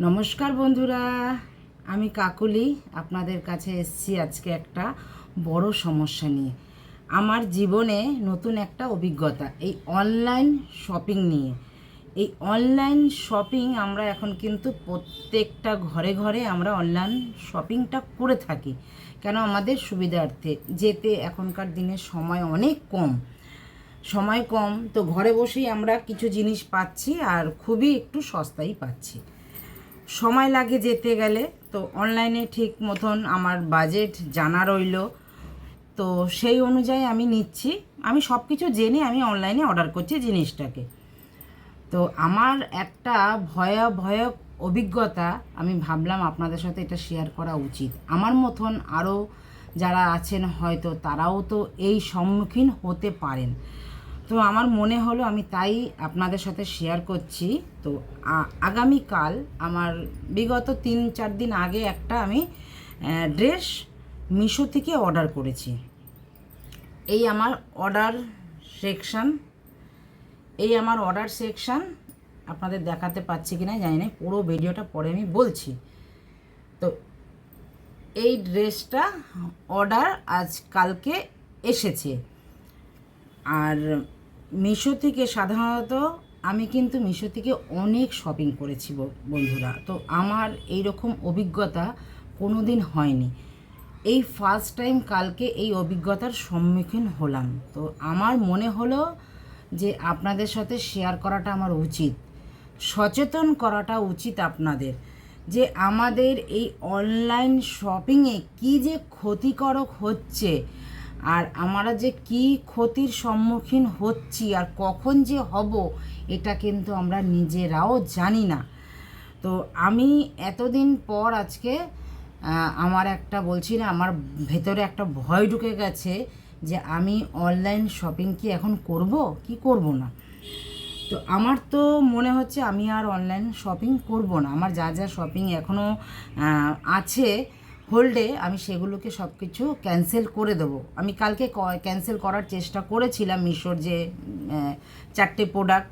নমস্কার বন্ধুরা, আমি কাকুলি, আপনাদের কাছে এসেছি আজকে একটা বড় সমস্যা নিয়ে। আমার জীবনে নতুন একটা অভিজ্ঞতা, এই অনলাইন শপিং নিয়ে। এই অনলাইন শপিং আমরা এখন কিন্তু প্রত্যেকটা ঘরে ঘরে আমরা অনলাইন শপিংটা করে থাকি। কেন? আমাদের সুবিধার্থে। যেতে এখনকার দিনে সময় অনেক কম। সময় কম, তো ঘরে বসেই আমরা কিছু জিনিস পাচ্ছি আর খুবই একটু সস্তাই পাচ্ছি। সময় লাগে যেতে গেলে, তো অনলাইনে ঠিক মতন আমার বাজেট জানা রইল। তো সেই অনুযায়ী আমি নিচ্ছি। আমি সব কিছু জেনে আমি অনলাইনে অর্ডার করছি জিনিসটাকে। তো আমার একটা ভয়াবহ অভিজ্ঞতা আমি ভাবলাম আপনাদের সাথে এটা শেয়ার করা উচিত। আমার মতন আরও যারা আছেন হয়তো তারাও তো এই সম্মুখীন হতে পারেন। তো আমার মনে হলো আমি তাই আপনাদের সাথে শেয়ার করছি। তো আগামীকাল আমার বিগত তিন, চার দিন আগে একটা আমি ড্রেস মিশো থেকে অর্ডার করেছি। এই আমার অর্ডার সেকশন এই আমার অর্ডার সেকশন আপনাদের দেখাতে পাচ্ছি কি না জানি না, পুরো ভিডিওটা পরে আমি বলছি। তো এই ড্রেসটা অর্ডার আজ কালকে এসেছে। আর মিশো থেকে সাধারণত আমি কিন্তু মিশো থেকে অনেক শপিং করেছি বন্ধুরা। তো আমার এই রকম অভিজ্ঞতা কোনো দিন হয়নি। এই ফার্স্ট টাইম কালকে এই অভিজ্ঞতার সম্মুখীন হলাম। তো আমার মনে হলো যে আপনাদের সাথে শেয়ার করাটা আমার উচিত। সচেতন করাটা উচিত আপনাদের যে আমাদের এই অনলাইন শপিংয়ে কি যে ক্ষতিকারক হচ্ছে। আর আমরা যে কি ক্ষতির সম্মুখীন হচ্ছি আর কখন যে হব, এটা কিন্তু আমরা নিজেরাও জানি না। তো আমি এতদিন পর আজকে আমার একটা বলছি না, আমার ভেতরে একটা ভয় ঢুকে গেছে যে আমি অনলাইন শপিং কি এখন করব? কি করব না? তো আমার তো মনে হচ্ছে আমি আর অনলাইন শপিং করব না। আমার যা যা শপিং এখনও আছে হোল্ডে আমি সেগুলোকে সব কিছু ক্যান্সেল করে দেবো। আমি কালকে ক্যান্সেল করার চেষ্টা করেছিলাম মিশোর যে চারটে প্রোডাক্ট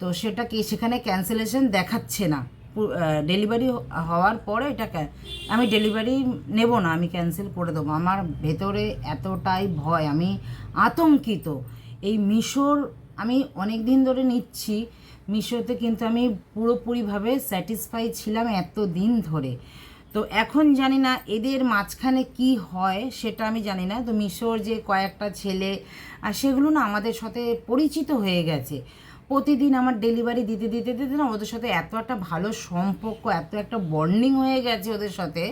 তো সেটা কি সেখানে ক্যান্সেলেশন দেখাচ্ছে না। ডেলিভারি হওয়ার পরে এটা আমি ডেলিভারি নেব না, আমি ক্যান্সেল করে দেবো। আমার ভেতরে এতটাই ভয়, আমি আতঙ্কিত। এই মিশোর আমি অনেক দিন ধরে নিচ্ছি, মিশোতে কিন্তু আমি পুরোপুরিভাবে স্যাটিসফাই ছিলাম এত দিন ধরে। তো এখন জানি না এদের মাঝখানে কি হয়, সেটা আমি জানি না। তো মিশোর যে কয়েকটা ছেলে আর সেগুলো না আমাদের সাথে পরিচিত হয়ে গেছে। প্রতিদিন আমার ডেলিভারি দিতে দিতে দিতে না ওদের সাথে এত একটা ভালো সম্পর্ক, এত একটা বন্ডিং হয়ে গেছে ওদের সাথে।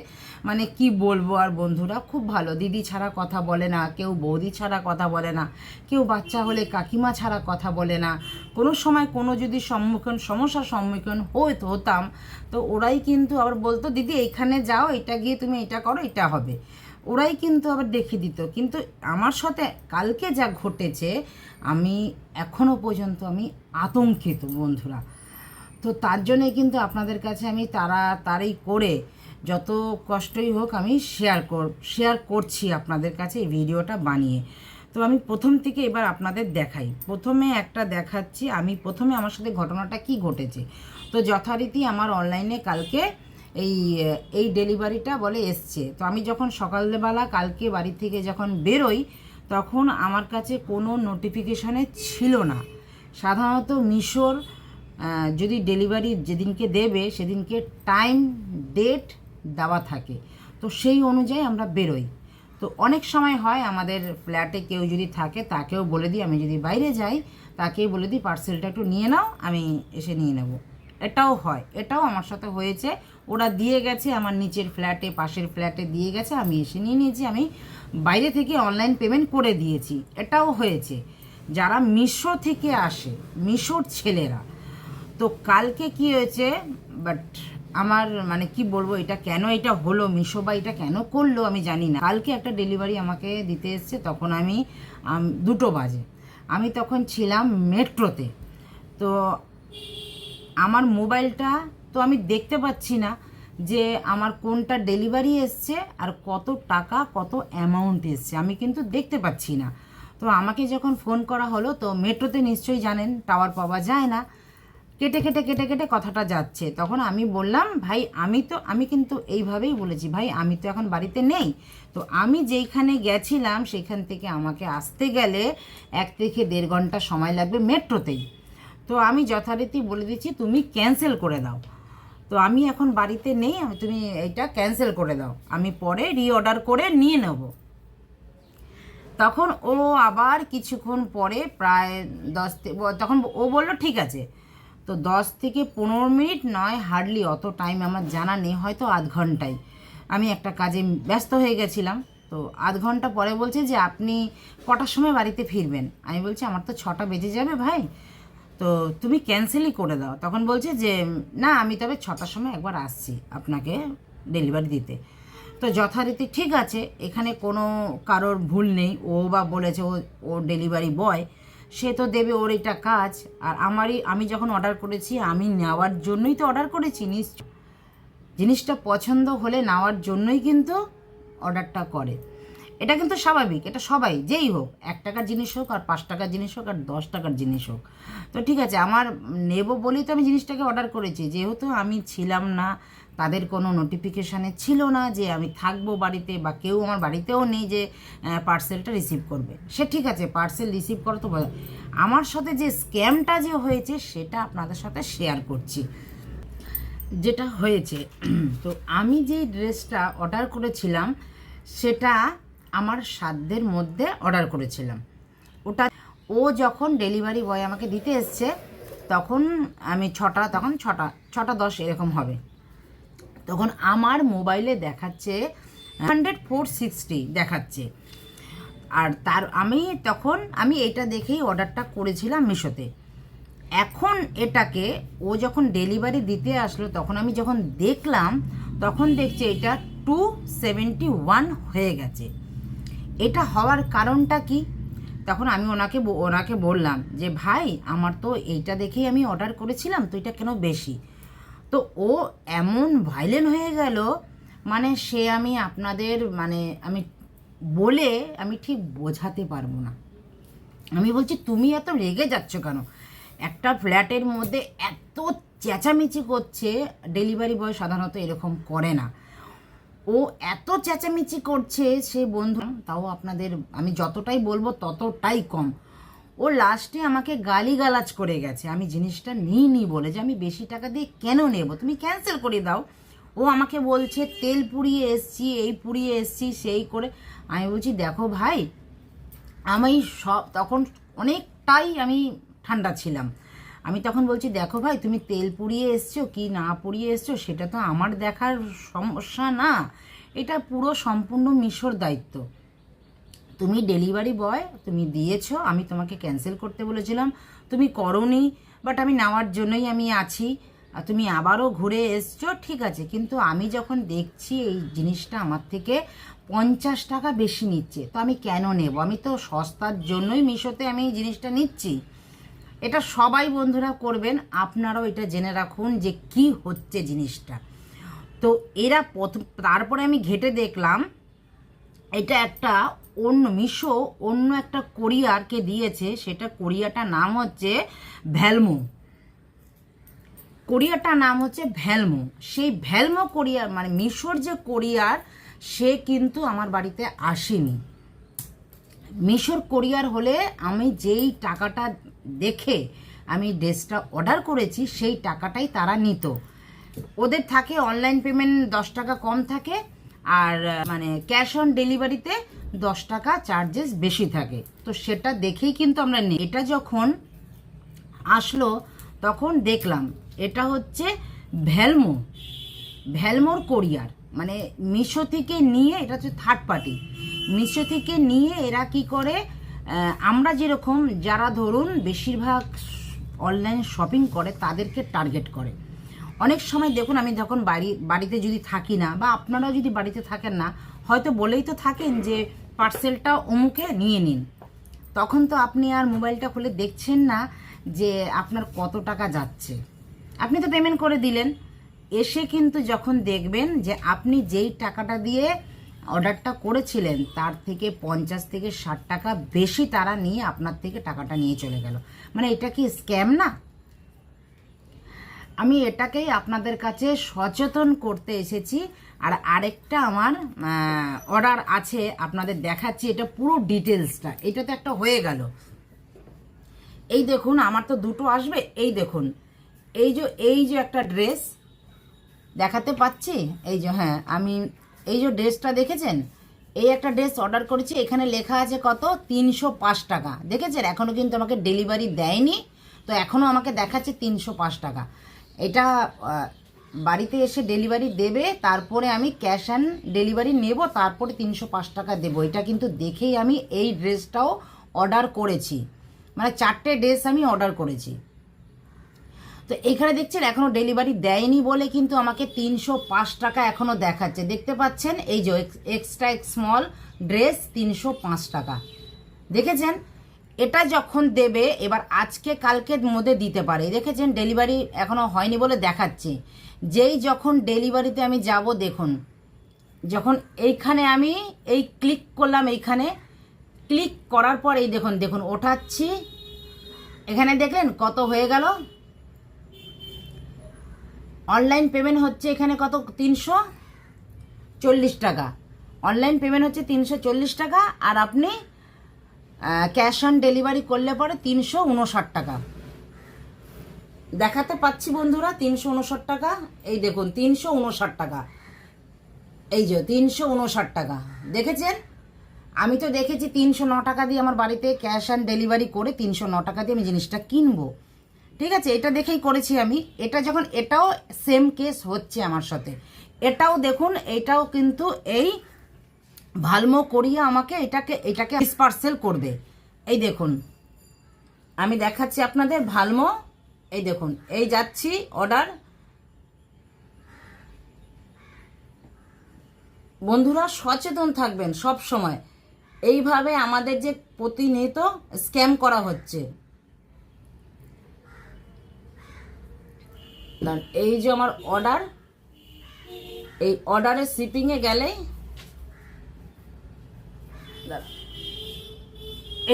মানে কি বলব আর বন্ধুরা, খুব ভালো। দিদি ছাড়া কথা বলে না, কেউ বৌদি ছাড়া কথা বলে না, কেউ বাচ্চা হলে কাকিমা ছাড়া কথা বলে না। কোনো সময় কোনো যদি সম্মুখীন সমস্যার সম্মুখীন হইত, হতাম, তো ওরাই কিন্তু আবার বলতো, দিদি এইখানে যাও, এটা গিয়ে তুমি এটা করো, এটা হবে। ওরাই কিন্তু আবার দেখিয়ে দিত। কিন্তু আমার সাথে কালকে যা ঘটেছে, আমি এখনও পর্যন্ত আমি আতঙ্কিত বন্ধুরা। তো তার জন্যে কিন্তু আপনাদের কাছে আমি তাড়াতাড়ি করে যত কষ্টই হোক আমি শেয়ার কর শেয়ার করছি আপনাদের কাছে এই ভিডিওটা বানিয়ে। তো আমি প্রথম থেকে এবার আপনাদের দেখাই। প্রথমে একটা দেখাচ্ছি, আমি প্রথমে আমার সাথে ঘটনাটা কি ঘটেছে? তো যথারীতি আমার অনলাইনে কালকে এই এই ডেলিভারিটা বলে এসছে। তো আমি যখন সকালবেলা কালকে বাড়ি থেকে যখন বেরোই, তখন আমার কাছে কোনো নোটিফিকেশানে ছিল না। সাধারণত মিশোর যদি ডেলিভারি যেদিনকে দেবে, সেদিনকে টাইম ডেট দেওয়া থাকে। তো সেই অনুযায়ী আমরা বেরোই। তো অনেক সময় হয় আমাদের ফ্ল্যাটে কেউ যদি থাকে, তাকেও বলে দিই, আমি যদি বাইরে যাই, তাকেই বলে দিই পার্সেলটা একটু নিয়ে নাও, আমি এসে নিয়ে নেব। এটাও হয়। এটাও আমার সাথে হয়েছে। ওরা দিয়ে গেছে, আমার নিচের ফ্ল্যাটে, পাশের ফ্ল্যাটে দিয়ে গেছে, আমি এসে নিয়ে নিয়েছি, আমি বাইরে থেকে অনলাইন পেমেন্ট করে দিয়েছি। এটাও হয়েছে। যারা মিশো থেকে আসে, মিশোর ছেলেরা, তো কালকে কি হয়েছে বাট আমার মানে কি বলব, এটা কেন এটা হলো, মিশো বা এটা কেন করল, আমি জানি না। কালকে একটা ডেলিভারি আমাকে দিতে এসছে, তখন আমি, দুটো বাজে। আমি তখন ছিলাম মেট্রোতে। তো আমার মোবাইলটা তো আমি দেখতে পাচ্ছি না যে আমার কোনটা ডেলিভারি এসছে আর কত টাকা, কত অ্যামাউন্ট এসছে। আমি কিন্তু দেখতে পাচ্ছি না। তো আমাকে যখন ফোন করা হলো, তো মেট্রোতে নিশ্চয়ই জানেন টাওয়ার পাওয়া যায় না। কেটে কেটে কেটে কেটে কথাটা যাচ্ছে। তখন আমি বললাম, ভাই, আমি তো, আমি কিন্তু এইভাবেই বলেছি, ভাই, আমি তো এখন বাড়িতে নেই। তো আমি যেইখানে গেছিলাম, সেখান থেকে আমাকে আসতে গেলে এক থেকে দেড় ঘণ্টা সময় লাগবে মেট্রোতেই। তো আমি যথারীতি বলে দিচ্ছি, তুমি ক্যান্সেল করে দাও। তো আমি এখন বাড়িতে নেই তুমি এটা ক্যান্সেল করে দাও। আমি পরে রিঅর্ডার করে নিয়ে নেব। তখন ও আবার কিছুক্ষণ পরে প্রায় দশ তখন ও বলল, ঠিক আছে। তো দশ থেকে পনেরো মিনিট নয় হার্ডলি অত টাইম আমার জানা নেই, হয়তো আধ ঘন্টায় আমি একটা কাজে ব্যস্ত হয়ে গেছিলাম। তো আধ ঘণ্টা পরে বলছে যে, আপনি কটার সময় বাড়িতে ফিরবেন? আমি বলছি, আমার তো ছটা বেজে যাবে ভাই। তো তুমি ক্যান্সেলই করে দাও। তখন বলছে যে, না, আমি তবে ছটার সময় একবার আসছি আপনাকে ডেলিভারি দিতে। তো যথারীতি ঠিক আছে, এখানে কোনো কারোর ভুল নেই। ও বা বলেছে ও ও ডেলিভারি বয় সে তো দেবে ওর এটা কাজ। আর আমারই, আমি যখন অর্ডার করেছি, আমি নেওয়ার জন্যই তো অর্ডার করেছি। নিশ্চয় জিনিসটা পছন্দ হলে নেওয়ার জন্যই কিন্তু অর্ডারটা করে। এটা কিন্তু স্বাভাবিক, এটা সবাই, যেই হোক, এক টাকার জিনিস হোক আর পাঁচ টাকার জিনিস হোক আর দশ টাকার জিনিস হোক। তো ঠিক আছে, আমার নেব বলেই তো আমি জিনিসটাকে অর্ডার করেছি। যেহেতু আমি ছিলাম না, তাদের কোনো নোটিফিকেশানে ছিল না যে আমি থাকব বাড়িতে বা কেউ আমার বাড়িতেও নেই যে পার্সেলটা রিসিভ করবে। সে ঠিক আছে পার্সেল রিসিভ করো তো আমার সাথে যে স্ক্যামটা যে হয়েছে, সেটা আপনাদের সাথে শেয়ার করছি। যেটা হয়েছে, তো আমি যে ড্রেসটা অর্ডার করেছিলাম, সেটা আমার সাধ্যের মধ্যে অর্ডার করেছিলাম। ওটা ও যখন ডেলিভারি বয় আমাকে দিতে এসছে, তখন আমি ছটা, তখন ছটা ছটা দশ এরকম হবে। তখন আমার মোবাইলে দেখাচ্ছে হান্ড্রেড ফোর সিক্সটি দেখাচ্ছে। আর তার, আমি তখন, আমি এটা দেখেই অর্ডারটা করেছিলাম মিশোতে। এখন এটাকে ও যখন ডেলিভারি দিতে আসলো, তখন আমি যখন দেখলাম, তখন দেখছি এটা টু সেভেন্টি ওয়ান হয়ে গেছে। এটা হওয়ার কারণটা কি? তখন আমি ওনাকে ওনাকে বললাম যে, ভাই, আমার তো এইটা দেখেই আমি অর্ডার করেছিলাম, তো এটা কেন বেশি? তো ও এমন ভাইলেন হয়ে গেল মানে সে আমি আপনাদের মানে আমি বলে আমি ঠিক বোঝাতে পারব না। আমি বলছি, তুমি এত রেগে যাচ্ছ কেন? একটা ফ্ল্যাটের মধ্যে এত চেঁচামেচি করছে, ডেলিভারি বয় সাধারণত এরকম করে না। ও এত চেঁচামেচি করছে সে বন্ধু, তাও আপনাদের আমি যতটাই বলব ততটাই কম। ও লাস্টে আমাকে গালিগালাজ করে গেছে। আমি জিনিসটা নিইনি বলে যে আমি বেশি টাকা দিয়ে কেন নেব? তুমি ক্যান্সেল করে দাও। ও আমাকে বলছে, তেল পুড়িয়ে এসছি, এই পুড়িয়ে এসছি, সেই করে। আমি বলছি, দেখো ভাই, আমি সব, তখন অনেকটাই আমি ঠান্ডা ছিলাম। আমি তখন বলছি, দেখো ভাই, তুমি তেল পুড়িয়ে এসছো, কি না পুড়িয়ে এসছো, সেটা তো আমার দেখার সমস্যা না। এটা পুরো সম্পূর্ণ মিশর দায়িত্ব। তুমি ডেলিভারি বয়, তুমি দিয়েছ, আমি তোমাকে ক্যান্সেল করতে বলেছিলাম। তুমি করনি, বাট আমি নেওয়ার জন্যই আমি আছি। তুমি আবারও ঘুরে এসছো, ঠিক আছে। কিন্তু আমি যখন দেখছি এই জিনিসটা আমার থেকে পঞ্চাশ টাকা বেশি নিচ্ছে, তো আমি কেন নেব? আমি তো সস্তার জন্যই মিশোতে আমি এই জিনিসটা নিচ্ছি। এটা সবাই বন্ধুরা করবেন, আপনারাও এটা জেনে রাখুন যে কি হচ্ছে জিনিসটা। তো এরা প্রথম, তারপরে আমি ঘেটে দেখলাম, এটা একটা অন্য মিশো, অন্য একটা কোরিয়ারকে দিয়েছে, সেটা কোরিয়াটার নাম হচ্ছে ভ্যালমো। কোরিয়াটার নাম হচ্ছে ভ্যালমো। সেই ভ্যালমো কোরিয়ার মানে মিশোর যে কোরিয়ার, সে কিন্তু আমার বাড়িতে আসেনি। মিশর কোরিয়ার হলে আমি যেই টাকাটা দেখে আমি ড্রেসটা অর্ডার করেছি, সেই টাকাটাই তারা নিত। ওদের থাকে অনলাইন পেমেন্ট দশ টাকা কম থাকে, আর মানে ক্যাশ অন ডেলিভারিতে দশ টাকা চার্জেস বেশি থাকে। তো সেটা দেখেই কিন্তু আমরা নিই এটা যখন আসলো, তখন দেখলাম এটা হচ্ছে ভ্যালমো। ভ্যালমোর কোরিয়ার। মানে মিশো থেকে নিয়ে, এটা হচ্ছে থার্ড পার্টি মিশো থেকে নিয়ে এরা কি করে? আমরা যেরকম যারা ধরুন বেশিরভাগ অনলাইন শপিং করে, তাদেরকে টার্গেট করে। অনেক সময় দেখুন, আমি যখন বাড়ি, বাড়িতে যদি থাকি না, বা আপনারাও যদি বাড়িতে থাকেন না, হয়তো বলেই তো থাকেন যে পার্সেলটা অমুকে নিয়ে নিন। তখন তো আপনি আর মোবাইলটা খুলে দেখছেন না যে আপনার কত টাকা যাচ্ছে। আপনি তো পেমেন্ট করে দিলেন। এসে কিন্তু যখন দেখবেন যে আপনি যেই টাকাটা দিয়ে অর্ডারটা করেছিলেন, তার থেকে পঞ্চাশ থেকে ষাট টাকা বেশি তারা নিয়ে আপনার থেকে টাকাটা নিয়ে চলে গেল। মানে এটা কি স্ক্যাম না? আমি এটাকেই আপনাদের কাছে সচেতন করতে এসেছি, আর আরেকটা আমার অর্ডার আছে, আপনাদের দেখাচ্ছি, এটা পুরো ডিটেলসটা এটা তো একটা হয়ে গেল। এই দেখুন, আমার তো দুটো আসবে, এই দেখুন। এই যে এই যে একটা ড্রেস, দেখাতে পাচ্ছি? এই যে হ্যাঁ আমি এই যে ড্রেসটা দেখেছেন? এই একটা ড্রেস অর্ডার করেছি, এখানে লেখা আছে কত? তিনশো পাঁচ টাকা। দেখেছেন? এখনও কিন্তু আমাকে ডেলিভারি দেয়নি, তো এখনও আমাকে দেখাচ্ছে তিনশো পাঁচ টাকা। এটা বাড়িতে এসে ডেলিভারি দেবে, তারপরে আমি ক্যাশ অ্যান্ড ডেলিভারি নেব, তারপরে তিনশো পাঁচ টাকা দেবো। এটা কিন্তু দেখেই আমি এই ড্রেসটাও অর্ডার করেছি। মানে চারটে ড্রেস আমি অর্ডার করেছি। তো এইখানে দেখছেন এখনও ডেলিভারি দেয়নি বলে কিন্তু আমাকে তিনশো পাঁচ টাকা এখনও দেখাচ্ছে। দেখতে পাচ্ছেন, এই যে এক্সট্রা স্মল ড্রেস তিনশো পাঁচ টাকা। দেখেছেন? এটা যখন দেবে, এবার আজকে কালকের মধ্যে দিতে পারে। দেখেছেন? ডেলিভারি এখনও হয়নি বলে দেখাচ্ছে। যেই যখন ডেলিভারিতে আমি যাব, দেখুন। যখন এইখানে আমি এই ক্লিক করলাম এইখানে ক্লিক করার পর এই দেখুন দেখুন, ওঠাচ্ছি। এখানে দেখলেন কত হয়ে গেল? অনলাইন পেমেন্ট হচ্ছে এখানে কত? তিনশো চল্লিশ টাকা। অনলাইন পেমেন্ট হচ্ছে তিনশো চল্লিশ টাকা আর আপনি ক্যাশ অন ডেলিভারি করলে পরে তিনশো উনষাট টাকা। দেখাতে পাচ্ছি বন্ধুরা, তিনশো উনষাট টাকা। এই দেখুন, তিনশো উনষাট টাকা। এই যে, তিনশো উনষাট টাকা। দেখেছেন? আমি তো দেখেছি তিনশো ন টাকা দিয়ে আমার বাড়িতে ক্যাশ অন ডেলিভারি করে তিনশো ন টাকা দিয়ে আমি জিনিসটা কিনবো। ঠিক আছে, এটা দেখেই করেছি আমি। এটা যখন, এটাও সেম কেস হচ্ছে আমার সাথে। এটাও দেখুন, এটাও কিন্তু এই ভালমো করিয়ে আমাকে এটাকে এটাকে পার্সেল করবে। এই দেখুন, আমি দেখাচ্ছি আপনাদের ভালমো। এই দেখুন, এই যাচ্ছি অর্ডার বন্ধুরা, সচেতন থাকবেন সব সময়। এইভাবে আমাদের যে প্রতিনিয়ত স্ক্যাম করা হচ্ছে। দাঁড়ান, এই যে আমার অর্ডার এই অর্ডারের শিপিংয়ে গেলেই।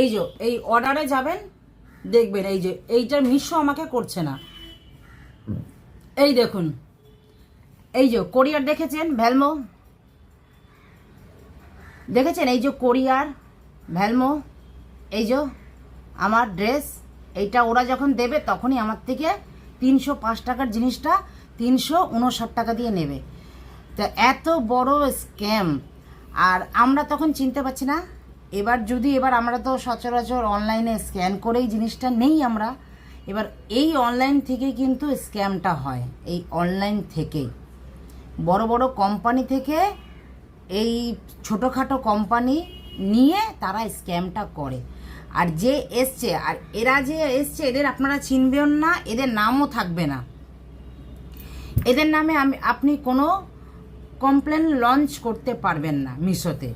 এই যে এই অর্ডারে যাবেন দেখবেন এই যে এইটার মিশো আমাকে করছে না। এই দেখুন এই যে কোরিয়ার দেখেছেন ভ্যালমো? দেখেছেন এই যে কোরিয়ার ভ্যালমো? এই যে আমার ড্রেস এইটা ওরা যখন দেবে তখনই আমার থেকে তিনশো পাঁচ টাকার জিনিসটা তিনশো উনষাট টাকা দিয়ে নেবে। তো এত বড় স্ক্যাম আর আমরা তখন চিনতে পারছি না। এবার যদি এবার আমরা তো সচরাচর অনলাইনে স্ক্যান করেই জিনিসটা নেই আমরা। এবার এই অনলাইন থেকে কিন্তু স্ক্যামটা হয়। এই অনলাইন থেকেই বড় বড় কোম্পানি থেকে এই ছোটোখাটো কোম্পানি নিয়ে তারা স্ক্যামটা করে। আর যে এসছে, আর এরা যে এসছে, এদের আপনারা চিনবেন না, এদের নামও থাকবে না। এদের নামে আমি, আপনি কোনো কমপ্লেন লঞ্চ করতে পারবেন না মিশোতে।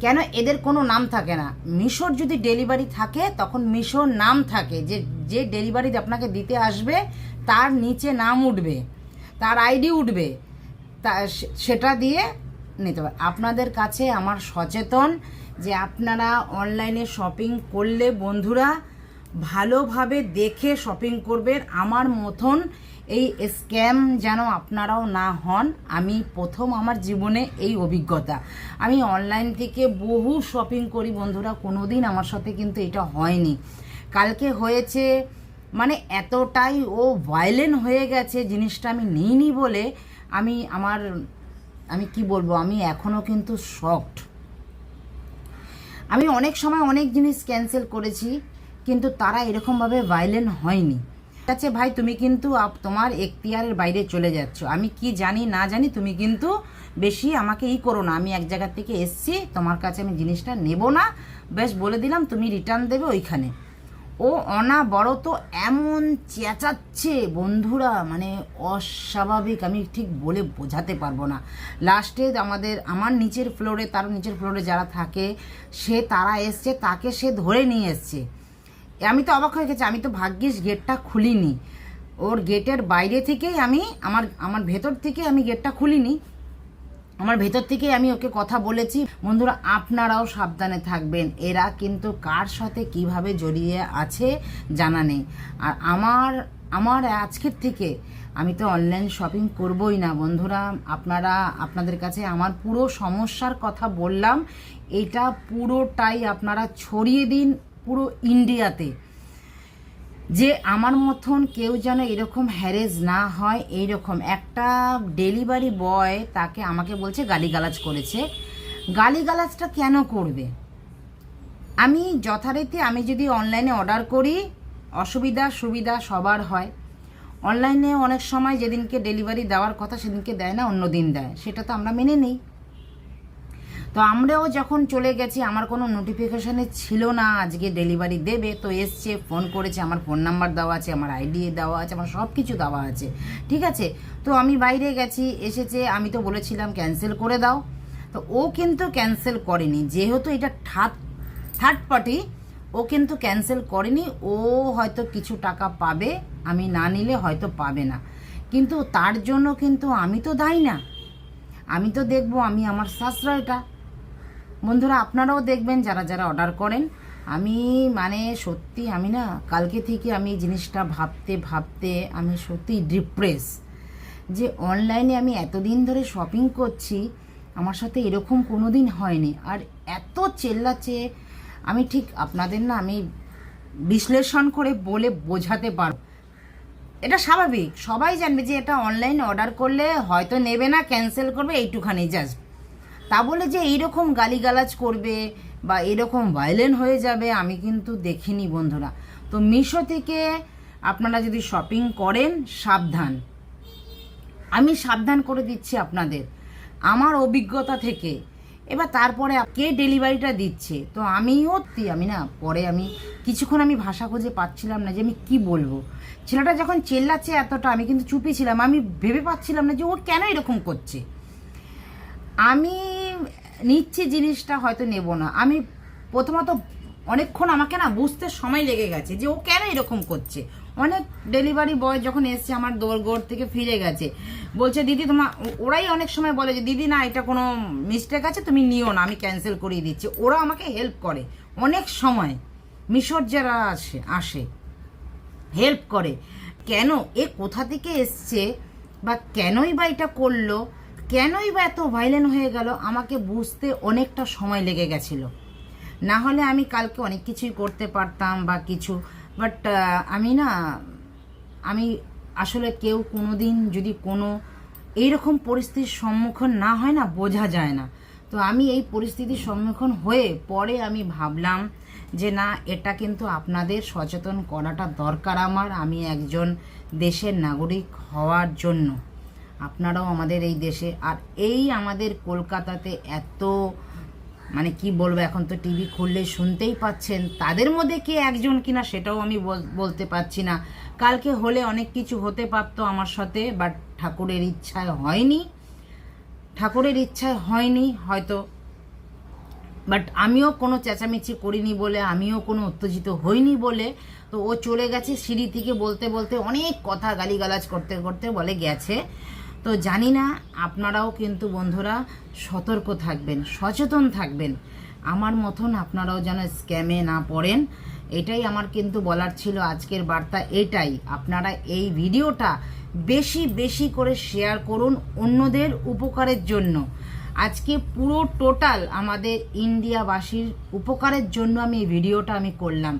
কেন? এদের কোনো নাম থাকে না। মিশোর যদি ডেলিভারি থাকে, তখন মিশোর নাম থাকে। যে যে ডেলিভারি আপনাকে দিতে আসবে, তার নিচে নাম উঠবে, তার আইডি উঠবে, তা সেটা দিয়ে নিতে পারে আপনাদের কাছে আমার সচেতন যে আপনারা অনলাইনে শপিং করলে বন্ধুরা ভালোভাবে দেখে শপিং করবেন। আমার মতন এই স্ক্যাম যেন আপনারাও না হন। আমি প্রথম আমার জীবনে এই অভিজ্ঞতা। আমি অনলাইন থেকে বহু শপিং করি বন্ধুরা কোনো দিন আমার সাথে কিন্তু এটা হয়নি। কালকে হয়েছে মানে এতটাই ও ভায়োলেন্ট হয়ে গেছে, জিনিসটা আমি নিইনি বলে আমি আমার, আমি কি বলব, আমি এখনও কিন্তু শকড আমি অনেক সময় অনেক জিনিস ক্যান্সেল করেছি, কিন্তু তারা এরকমভাবে ভায়োলেন্ট হয়নি। ঠিক আছে ভাই, তুমি কিন্তু তোমার এখতিয়ারের বাইরে চলে যাচ্ছ। আমি কি জানি, না জানি, তুমি কিন্তু বেশি আমাকে ই করো না। আমি এক জায়গার থেকে এসছি, তোমার কাছে আমি জিনিসটা নেব না। বেশ, বলে দিলাম, তুমি রিটার্ন দেবে ওইখানে। ও অনাবরত এমন চেঁচাচ্ছে বন্ধুরা মানে অস্বাভাবিক, আমি ঠিক বলে বোঝাতে পারব না। লাস্টে আমাদের, আমার নিচের ফ্লোরে তার নিচের ফ্লোরে যারা থাকে, সে, তারা এসছে, তাকে সে ধরে নিয়ে এসছে। আমি তো অবাক হয়ে গেছি, আমি তো ভাগ্যিস গেটটা খুলিনি। ওর গেটের বাইরে থেকেই আমি, আমার আমার ভেতর থেকে আমি গেটটা খুলিনি। আমার ভেতর থেকে আমি ওকে কথা বলেছি। বন্ধুরা, আপনারাও সাবধানে থাকবেন। এরা কিন্তু কার সাথে কীভাবে জড়িয়ে আছে জানা নেই। আর আমার আমার আজকের থেকে আমি তো অনলাইন শপিং করবই না। বন্ধুরা, আপনারা, আপনাদের কাছে আমার পুরো সমস্যার কথা বললাম। এটা পুরোটাই আপনারা ছড়িয়ে দিন পুরো ইন্ডিয়াতে যে আমার মতন কেউ যেন এরকম হ্যারেজ না হয় এই রকম একটা ডেলিভারি বয় তাকে আমাকে বলছে, গালিগালাজ করেছে। গালিগালাজটা কেন করবে? আমি যথারীতি আমি যদি অনলাইনে অর্ডার করি, অসুবিধা সুবিধা সবার হয়। অনলাইনে অনেক সময় যেদিনকে ডেলিভারি দেওয়ার কথা সেদিনকে দেয় না, অন্য দিন দেয়। সেটা তো আমরা মেনে নিই। তো আমরাও যখন চলে গেছি, আমার কোনো নোটিফিকেশানে ছিল না আজকে ডেলিভারি দেবে। তো এসছে ফোন করেছে, আমার ফোন নাম্বার দেওয়া আছে, আমার আইডি দেওয়া আছে, আমার সব কিছু দেওয়া আছে। ঠিক আছে? তো আমি বাইরে গেছি, এসেছে, আমি তো বলেছিলাম ক্যান্সেল করে দাও। তো ও কিন্তু ক্যান্সেল করেনি। যেহেতু এটা থার্ড থার্ড পার্টি ও কিন্তু ক্যান্সেল করেনি। ও হয়তো কিছু টাকা পাবে, আমি না নিলে হয়তো পাবে না। কিন্তু তার জন্য কিন্তু আমি তো দায়ী না। আমি তো দেখব, আমি আমার সাশ্রয়টা। বন্ধুরা, আপনারাও দেখবেন যারা যারা অর্ডার করেন, আমি মানে সত্যি আমি না কালকে থেকে আমি জিনিসটা ভাবতে ভাবতে আমি সত্যি ডিপ্রেস যে অনলাইনে আমি এতদিন ধরে শপিং করছি, আমার সাথে এরকম কোনো দিন হয়নি। আর এত চেল্লাচে আমি ঠিক আপনাদের না আমি বিশ্লেষণ করে বলে বোঝাতে পারব। এটা স্বাভাবিক। সবাই জানবে যে এটা অনলাইন অর্ডার করলে হয়তো নেবে না ক্যান্সেল করবে, এইটুখানি জাস্ট তা বলে যে এইরকম গালিগালাজ করবে বা এরকম ভায়োলেন্ট হয়ে যাবে, আমি কিন্তু দেখিনি বন্ধুরা। তো মিশো থেকে আপনারা যদি শপিং করেন, সাবধান। আমি সাবধান করে দিচ্ছি আপনাদের। আমার অভিজ্ঞতা থেকে। এবার তারপরে কে ডেলিভারিটা দিচ্ছে? তো আমিও তি- আমি না, পরে আমি কিছুক্ষণ আমি ভাষা খুঁজে পাচ্ছিলাম না যে আমি কি বলব। ছেলেটা যখন চেল্লাচ্ছে এতটা, আমি কিন্তু চুপি ছিলাম। আমি ভেবে পাচ্ছিলাম না যে ও কেন এরকম করছে। আমি নিচ্ছি জিনিসটা হয়তো নেব না। আমি প্রথমত অনেকক্ষণ আমাকে না বুঝতে সময় লেগে গেছে যে ও কেন এরকম করছে। অনেক ডেলিভারি বয় যখন এসছে আমার দোরগোড় থেকে ফিরে গেছে। বলছে, দিদি তোমার ওরাই অনেক সময় বলে যে, দিদি, না, এটা কোনো মিস্টেক আছে, তুমি নিও না, আমি ক্যান্সেল করিয়ে দিচ্ছি। ওরা আমাকে হেল্প করে। অনেক সময় মিশর যারা আসে আসে হেল্প করে। কেন? এ কোথা থেকে এসছে? বা কেনই বা এটা করল? কেনই বা এত ভাইলেন্ট হয়ে গেল, আমাকে বুঝতে অনেকটা সময় লেগে গেছিল। না হলে আমি কালকে অনেক কিছুই করতে পারতাম বা কিছু বাট আমি না, আমি আসলে কেউ কোনো দিন যদি কোনো এইরকম পরিস্থিতির সম্মুখীন না হয় না, বোঝা যায় না। তো আমি এই পরিস্থিতির সম্মুখীন হয়ে পরে আমি ভাবলাম যে না, এটা কিন্তু আপনাদের সচেতন করাটা দরকার আমার, আমি একজন দেশের নাগরিক হওয়ার জন্য। আপনারাও আমাদের এই দেশে, আর এই আমাদের কলকাতাতে এত মানে কি বলব, এখন তো টিভি খুললে শুনতেই পাচ্ছেন, তাদের মধ্যে কে একজন কিনা সেটাও আমি বল- বলতে পারছি না। কালকে হলে অনেক কিছু হতে পারতো আমার সাথে বাট ঠাকুরের ইচ্ছায় হয়নি। ঠাকুরের ইচ্ছায় হয়নি, হয়তো বাট আমিও কোনো চেঁচামেচি করিনি বলে, আমিও কোনো উত্তেজিত হইনি বলে, তো ও চলে গেছে সিঁড়ি থেকে বলতে বলতে অনেক কথা গালিগালাজ করতে করতে বলে গেছে। তো জানি না, আপনারাও কিন্তু বন্ধুরা সতর্ক থাকবেন, সচেতন থাকবেন। আমার মতন আপনারাও যেন স্ক্যামে না পড়েন। এটাই আমার কিন্তু বলার ছিল আজকের বার্তা, এটাই। আপনারা এই ভিডিওটা বেশি বেশি করে শেয়ার করুন অন্যদের উপকারের জন্য। আজকে পুরো টোটাল আমাদের ইন্ডিয়াবাসীর উপকারের জন্য আমি এই ভিডিওটা আমি করলাম।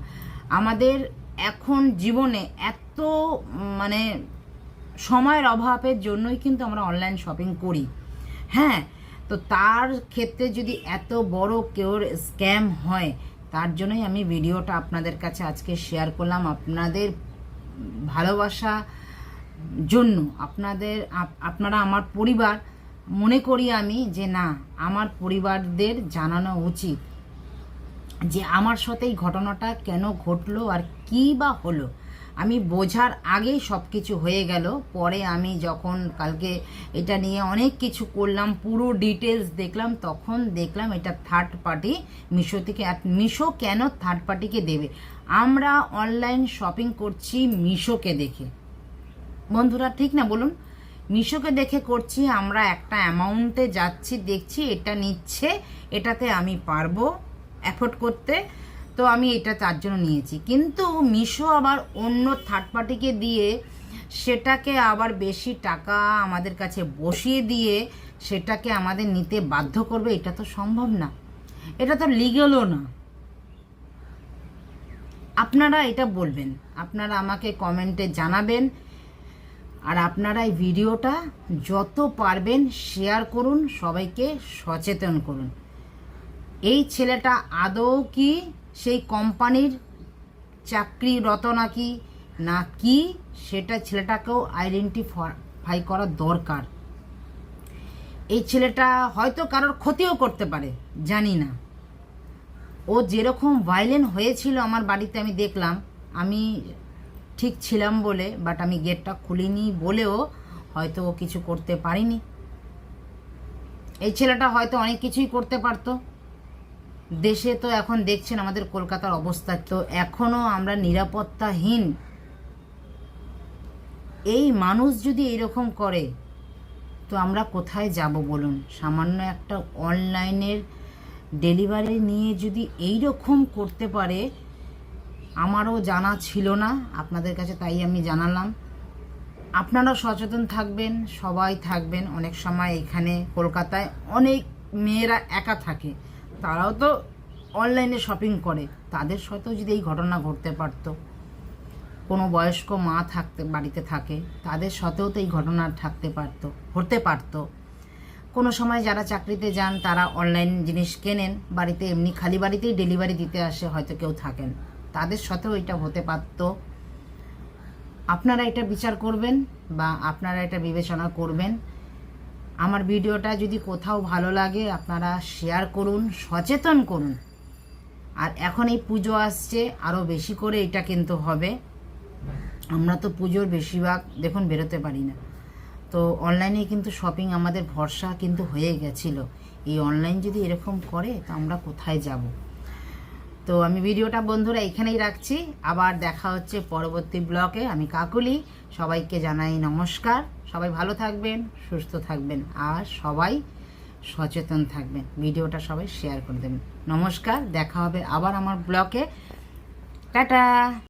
আমাদের এখন জীবনে এত মানে সময়ের অভাবের জন্যই কিন্তু আমরা অনলাইন শপিং করি। হ্যাঁ তো তার ক্ষেত্রে যদি এত বড় কেউর স্ক্যাম হয়, তার জন্যই আমি ভিডিওটা আপনাদের কাছে আজকে শেয়ার করলাম। আপনাদের ভালোবাসা জন্য আপনাদের আপনারা আমার পরিবার, মনে করি আমি যে না, আমার পরিবারদের জানানো উচিত যে আমার সাথে এই ঘটনাটা কেন ঘটলো আর কী বা হলো। আমি বোঝার আগেই সব কিছু হয়ে গেল। পরে আমি যখন কালকে এটা নিয়ে অনেক কিছু করলাম, পুরো ডিটেলস দেখলাম, তখন দেখলাম এটা থার্ড পার্টি মিশো থেকে। মিশো কেন থার্ড পার্টিকে দেবে? আমরা অনলাইন শপিং করছি মিশোকে দেখে। বন্ধুরা, ঠিক না? বলুন। মিশোকে দেখে করছি, আমরা একটা অ্যামাউন্টে যাচ্ছি, দেখছি, এটা নিচ্ছে, এটাতে আমি পারব অ্যাফোর্ড করতে। তো আমি এটা তার জন্য নিয়েছি। কিন্তু মিশো আবার অন্য থার্ড পার্টিকে দিয়ে সেটাকে আবার বেশি টাকা আমাদের কাছে বসিয়ে দিয়ে সেটাকে আমাদের নিতে বাধ্য করবে, এটা তো সম্ভব না। এটা তো লিগেলও না। আপনারা এটা বলবেন, আপনারা আমাকে কমেন্টে জানাবেন, আর আপনারা এই ভিডিওটা যত পারবেন শেয়ার করুন, সবাইকে সচেতন করুন। এই ছেলেটা আদৌ কি সেই কোম্পানির চাকরিরত নাকি না কি সেটা ছেলেটাকেও আইডেন্টিফাই করা দরকার। এই ছেলেটা হয়তো কারোর ক্ষতিও করতে পারে, জানি না। ও যেরকম ভাইলেন্ট হয়েছিল আমার বাড়িতে আমি দেখলাম, আমি ঠিক ছিলাম বলে বাট আমি গেটটা খুলিনি বলেও হয়তো ও কিছু করতে পারিনি। এই ছেলেটা হয়তো অনেক কিছুই করতে পারতো। দেশে তো এখন দেখছেন আমাদের কলকাতার অবস্থা। তো এখনও আমরা নিরাপত্তাহীন। এই মানুষ যদি এরকম করে, তো আমরা কোথায় যাব বলুন? সামান্য একটা অনলাইনের ডেলিভারি নিয়ে যদি এই রকম করতে পারে, আমারও জানা ছিল না। আপনাদের কাছে তাই আমি জানালাম। আপনারাও সচেতন থাকবেন, সবাই থাকবেন। অনেক সময় এখানে কলকাতায় অনেক মেয়েরা একা থাকে। তারাও তো অনলাইনে শপিং করে। তাদের সাথেও যদি এই ঘটনা ঘটতে পারতো, কোনো বয়স্ক মা থাকতে, বাড়িতে থাকে, তাদের সাথেও তো এই ঘটনা থাকতে পারতো হতে পারতো। কোনো সময় যারা চাকরিতে যান, তারা অনলাইন জিনিস কেনেন, বাড়িতে এমনি খালি বাড়িতেই ডেলিভারি দিতে আসে, হয়তো কেউ থাকেন। তাদের সাথেও এটা হতে পারতো। আপনারা এটা বিচার করবেন বা আপনারা এটা বিবেচনা করবেন। আমার ভিডিওটা যদি কোথাও ভালো লাগে, আপনারা শেয়ার করুন, সচেতন করুন। আর এখন এই পুজো আসছে আরও বেশি করে এটা কিন্তু হবে। আমরা তো পুজোর বেশিরভাগ, দেখুন, বেরোতে পারি না। তো অনলাইনে কিন্তু শপিং আমাদের ভরসা কিন্তু হয়ে গেছিল। এই অনলাইন যদি এরকম করে, তো আমরা কোথায় যাব? তো আমি ভিডিওটা বন্ধুরা এখানেই রাখছি। আবার দেখা হচ্ছে পরবর্তী ব্লকে আমি কাকুলি, সবাইকে জানাই নমস্কার। সবাই ভালো থাকবেন, সুস্থ থাকবেন আর সবাই সচেতন থাকবেন। ভিডিওটা সবাই শেয়ার করে দেবেন। নমস্কার, দেখা হবে আবার আমার ব্লকে টাটা!